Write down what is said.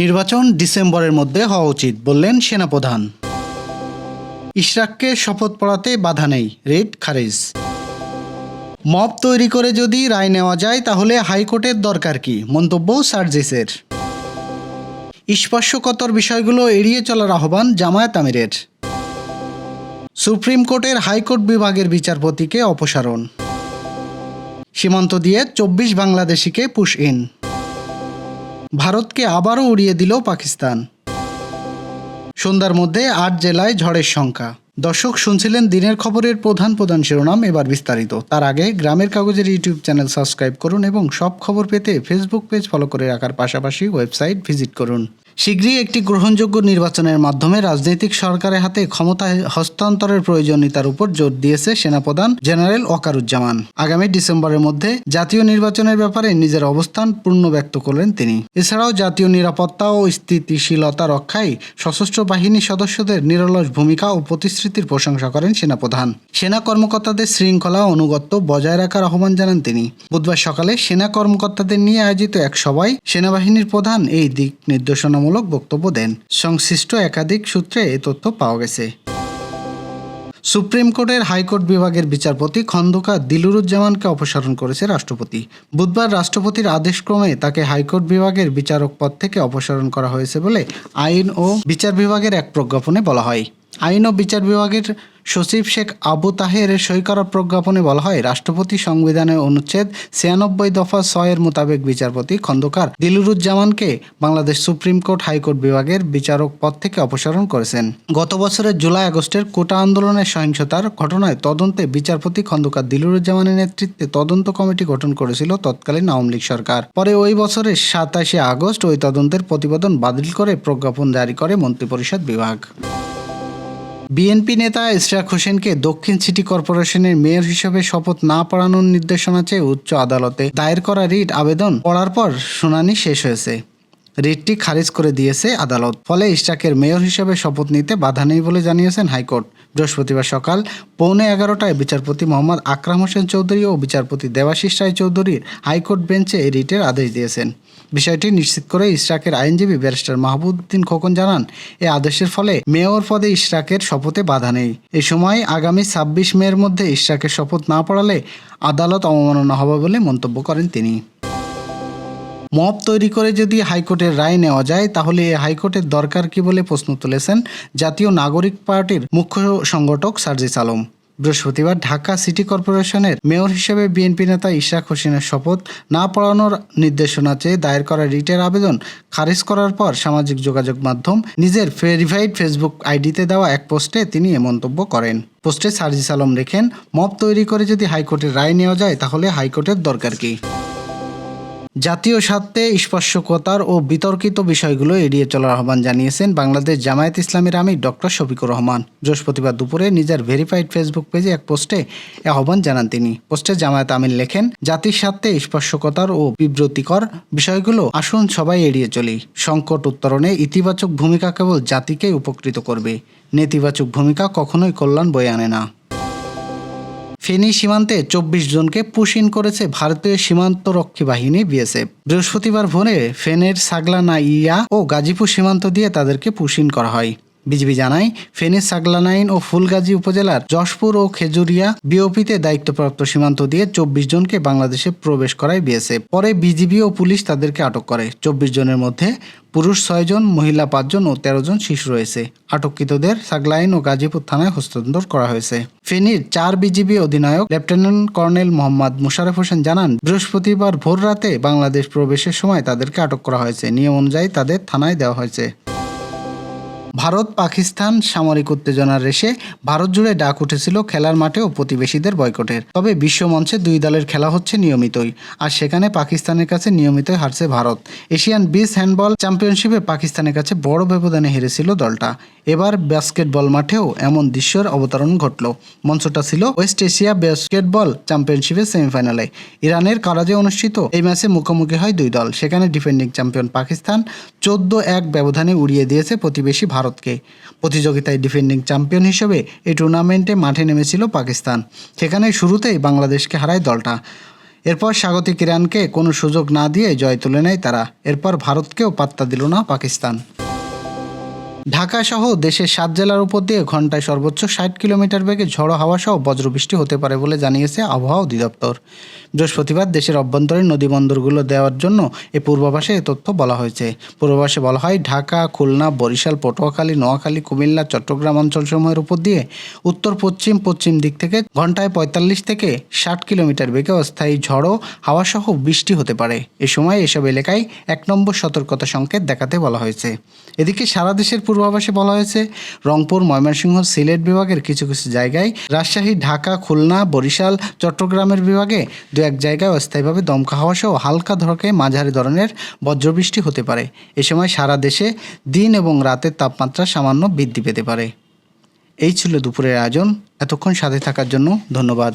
নির্বাচন ডিসেম্বরের মধ্যে হওয়া উচিত, বললেন সেনাপ্রধান। ইশরাককে শপথ পড়াতে বাধা নেই, রেড খারিজ। মব তৈরি করে যদি রায় নেওয়া যায়, তাহলে হাইকোর্টের দরকার কি? মন্তব্য সার্জিসের। স্পর্শকতর বিষয়গুলো এড়িয়ে চলার আহ্বান জামায়াত আমিরের। সুপ্রিম কোর্টের হাইকোর্ট বিভাগের বিচারপতিকে অপসারণ। সীমান্ত দিয়ে চব্বিশ বাংলাদেশিকে পুশ ইন। ভারতকে আবারও উড়িয়ে দিল পাকিস্তান। সন্ধ্যার মধ্যে আট জেলায় ঝড়ের সংখ্যা। দর্শক শুনছিলেন দিনের খবরের প্রধান প্রধান শিরোনাম, এবার বিস্তারিত। তার আগে গ্রামের কাগজের ইউটিউব চ্যানেল সাবস্ক্রাইব করুন এবং সব খবর পেতে ফেসবুক পেজ ফলো করে রাখার পাশাপাশি ওয়েবসাইট ভিজিট করুন। শীঘ্রই একটি গ্রহণযোগ্য নির্বাচনের মাধ্যমে রাজনৈতিক সরকারের হাতে ক্ষমতা হস্তান্তরের প্রয়োজনীয়তার উপর জোর দিয়েছে সেনাপ্রধান জেনারেল ওকারুজ্জামান আগামী ডিসেম্বরের মধ্যে জাতীয় নির্বাচনের ব্যাপারে নিজের অবস্থান পূর্ণ ব্যক্ত করলেন তিনি। এছাড়াও জাতীয় নিরাপত্তা ও স্থিতিশীলতা রক্ষায় সশস্ত্র বাহিনী সদস্যদের নিরলস ভূমিকা ও প্রতিশ্রুতির প্রশংসা করেন সেনাপ্রধান। সেনা কর্মকর্তাদের শৃঙ্খলা অনুগত্য বজায় রাখার আহ্বান জানান তিনি। বুধবার সকালে সেনা কর্মকর্তাদের নিয়ে আয়োজিত এক সভায় সেনাবাহিনীর প্রধান এই দিক নির্দেশনামূলক বক্তব্য দেন। সংশ্লিষ্ট একাধিক সূত্রে এ তথ্য পাওয়া গেছে। সুপ্রিম কোর্টের হাইকোর্ট বিভাগের বিচারপতি খন্দকার দিলুরুজ্জামানকে অপসারণ করেছে রাষ্ট্রপতি। বুধবার রাষ্ট্রপতির আদেশক্রমে তাকে হাইকোর্ট বিভাগের বিচারক পদ থেকে অপসারণ করা হয়েছে বলে আইন ও বিচার বিভাগের এক প্রজ্ঞাপনে বলা হয়। আইন ও বিচার বিভাগের সচিব শেখ আবু তাহের সই করা প্রজ্ঞাপনে বলা হয়, রাষ্ট্রপতি সংবিধানের অনুচ্ছেদ ছিয়ানব্বই দফা ছয়ের মোতাবেক বিচারপতি Khandakar দিলুরুজ্জামানকে Bangladesh supreme court high court বিভাগের বিচারক পদ থেকে অপসারণ করেছেন। গত বছরের জুলাই আগস্টের কোটা আন্দোলনের সহিংসতার ঘটনায় তদন্তে বিচারপতি খন্দকার দিলুরুজ্জামানের নেতৃত্বে তদন্ত কমিটি গঠন করেছিল তৎকালীন আওয়ামী লীগ সরকার। পরে ওই বছরের সাতাশে আগস্ট ওই তদন্তের প্রতিবেদন বাতিল করে প্রজ্ঞাপন জারি করে মন্ত্রিপরিষদ বিভাগ। বিএনপি নেতা ইশরাক হোসেনকে দক্ষিণ সিটি কর্পোরেশনের মেয়র হিসেবে শপথ না পড়ানোর নির্দেশনা চেয়ে উচ্চ আদালতে দায়ের করা রিট আবেদন পড়ার পর শুনানি শেষ হয়েছে। রিটটি খারিজ করে দিয়েছে আদালত। ফলে ইশরাকের মেয়র হিসেবে শপথ নিতে বাধা নেই বলে জানিয়েছেন হাইকোর্ট। বৃহস্পতিবার সকাল পৌনে এগারোটায় বিচারপতি মোহাম্মদ আকরাম হোসেন চৌধুরী ও বিচারপতি দেবাশিস রায় চৌধুরীর হাইকোর্ট বেঞ্চে এই রিটের আদেশ দিয়েছেন। বিষয়টি নিশ্চিত করে ইশরাকের আইনজীবী ব্যারিস্টার মাহবুদ্দিন খোকন জানান, এ আদেশের ফলে মেয়র পদে ইশরাকের শপথে বাধা নেই। এ সময় আগামী ছাব্বিশ মের মধ্যে ইশরাকের শপথ না পড়ালে আদালত অবমাননা হবে বলে মন্তব্য করেন তিনি। মব তৈরি করে যদি হাইকোর্টের রায় নেওয়া যায়, তাহলে এই হাইকোর্টের দরকার কি বলে প্রশ্ন তুলেছেন জাতীয় নাগরিক পার্টির মুখ্য সংগঠক সার্জিস আলম। বৃহস্পতিবার ঢাকা সিটি কর্পোরেশনের মেয়র হিসেবে বিএনপি নেতা ইশাক হোসেনের শপথ না পড়ানোর নির্দেশনা চেয়ে দায়ের করা রিটের আবেদন খারিজ করার পর সামাজিক যোগাযোগ মাধ্যম নিজের ভেরিফাইড ফেসবুক আইডিতে দেওয়া এক পোস্টে তিনি এ মন্তব্য করেন। পোস্টে সার্জিস আলম লেখেন, মব তৈরি করে যদি হাইকোর্টের রায় নেওয়া যায়, তাহলে হাইকোর্টের দরকার কি? জাতীয় স্বার্থে স্পর্শকতার ও বিতর্কিত বিষয়গুলো এড়িয়ে চলার আহ্বান জানিয়েছেন বাংলাদেশ জামায়াত ইসলামের আমি ডক্টর শফিকুর রহমান। বৃহস্পতিবার দুপুরে নিজের ভেরিফাইড ফেসবুক পেজে এক পোস্টে এ আহ্বান জানান তিনি। পোস্টে জামায়াত আমিন লেখেন, জাতির স্বার্থে স্পর্শকতার ও বিব্রতিকর বিষয়গুলো আসুন সবাই এড়িয়ে চলি। সংকট উত্তরণে ইতিবাচক ভূমিকা কেবল জাতিকে উপকৃত করবে। নেতিবাচক ভূমিকা কখনোই কল্যাণ বয়ে আনে না। ফেনী সীমান্তে চব্বিশ জনকে পুশিন করেছে ভারতীয় সীমান্তরক্ষী বাহিনী বিএসএফ। বৃহস্পতিবার ভোরে ফেনের সাগলানাইয়া ও গাজীপুর সীমান্ত দিয়ে তাদেরকে পুশিন করা হয়। বিজিবি জানায় ফেনীর সাগলানাইন ও ফুলগাজী উপজেলার যশপুর ও খেজুরিয়া বিওপিতে দায়িত্বপ্রাপ্ত সীমান্ত দিয়ে চব্বিশ জনকে বাংলাদেশে প্রবেশ করায় বিএসএফ। পরে বিজিবি ও পুলিশ তাদেরকে আটক করে। চব্বিশ জনের মধ্যে পুরুষ ছয়জন মহিলা পাঁচজন ও তেরো জন শিশু রয়েছে। আটককৃতদের সাগলাইন ও গাজীপুর থানায় হস্তান্তর করা হয়েছে। ফেনীর চার বিজিবি অধিনায়ক লেফটেন্যান্ট কর্নেল মোহাম্মদ মুশারফ হোসেন জানান, বৃহস্পতিবার ভোর রাতে বাংলাদেশ প্রবেশের সময় তাদেরকে আটক করা হয়েছে। নিয়ম অনুযায়ী তাদের থানায় দেওয়া হয়েছে। ভারত পাকিস্তান সামরিক উত্তেজনার রেশে ভারত জুড়ে ডাক উঠেছিল খেলার মাঠে ও প্রতিবেশীদের বয়কটের। তবে বিশ্ব মঞ্চে দুই দলের খেলা হচ্ছে নিয়মিতই। আর সেখানে পাকিস্তানের কাছে নিয়মিতই হারছে ভারত। এশিয়ান বিচ হ্যান্ডবল চ্যাম্পিয়নশিপে পাকিস্তানের কাছে বড় ব্যবধানে হেরেছিল দলটা। এবার বাস্কেটবল মাঠেও এমন দৃশ্যের অবতরণ ঘটল। মঞ্চটা ছিল ওয়েস্ট এশিয়া বাস্কেটবল চ্যাম্পিয়নশিপের সেমিফাইনালে। ইরানের কারাজে অনুষ্ঠিত এই ম্যাচে মুখোমুখি হয় দুই দল। সেখানে ডিফেন্ডিং চ্যাম্পিয়ন পাকিস্তান চোদ্দ এক ব্যবধানে উড়িয়ে দিয়েছে প্রতিবেশী ভারতকে। প্রতিযোগিতায় ডিফেন্ডিং চ্যাম্পিয়ন হিসেবে এই টুর্নামেন্টে মাঠে নেমেছিল পাকিস্তান। সেখানে শুরুতেই বাংলাদেশকে হারায় দলটা। এরপর স্বাগতিক ইরানকে কোনো সুযোগ না দিয়ে জয় তুলে নেয় তারা। এরপর ভারতকেও পাত্তা দিল না পাকিস্তান। ঢাকা সহ দেশের সাত জেলার উপর দিয়ে ঘন্টায় সর্বোচ্চ ষাট কিলোমিটার বেগে ঝড়ো হাওয়া সহ বজ্রবৃষ্টি হতে পারে বলে জানিয়েছে আবহাওয়া অধিদপ্তর। বৃহস্পতিবার দেশের অভ্যন্তরীণ নদীবন্দরগুলো দেওয়ার জন্য এ পূর্বাভাসে এ তথ্য বলা হয়েছে। পূর্বাভাসে বলা হয়, ঢাকা, খুলনা, বরিশাল, পটুয়াখালী, নোয়াখালী, কুমিল্লা, চট্টগ্রাম অঞ্চলসমূহের উপর দিয়ে উত্তর, পশ্চিম পশ্চিম দিক থেকে ঘন্টায় পঁয়তাল্লিশ থেকে ষাট কিলোমিটার বেগে অস্থায়ী ঝড়ো হাওয়া সহ বৃষ্টি হতে পারে। এ সময় এসব এলাকায় এক নম্বর সতর্কতা সংকেত দেখাতে বলা হয়েছে। এদিকে সারা দেশের পূর্বাভাসে বলা হয়েছে, রংপুর, ময়মনসিংহ, সিলেট বিভাগের কিছু কিছু জায়গায়, রাজশাহী, ঢাকা, খুলনা, বরিশাল, চট্টগ্রামের বিভাগে দু এক জায়গায় অস্থায়ীভাবে দমকা হাওয়া সহ হালকা ধরকে মাঝারি ধরনের বজ্রবৃষ্টি হতে পারে। এ সময় সারা দেশে দিন এবং রাতের তাপমাত্রা সামান্য বৃদ্ধি পেতে পারে। এই ছিল দুপুরের আয়োজন। এতক্ষণ সাথে থাকার জন্য ধন্যবাদ।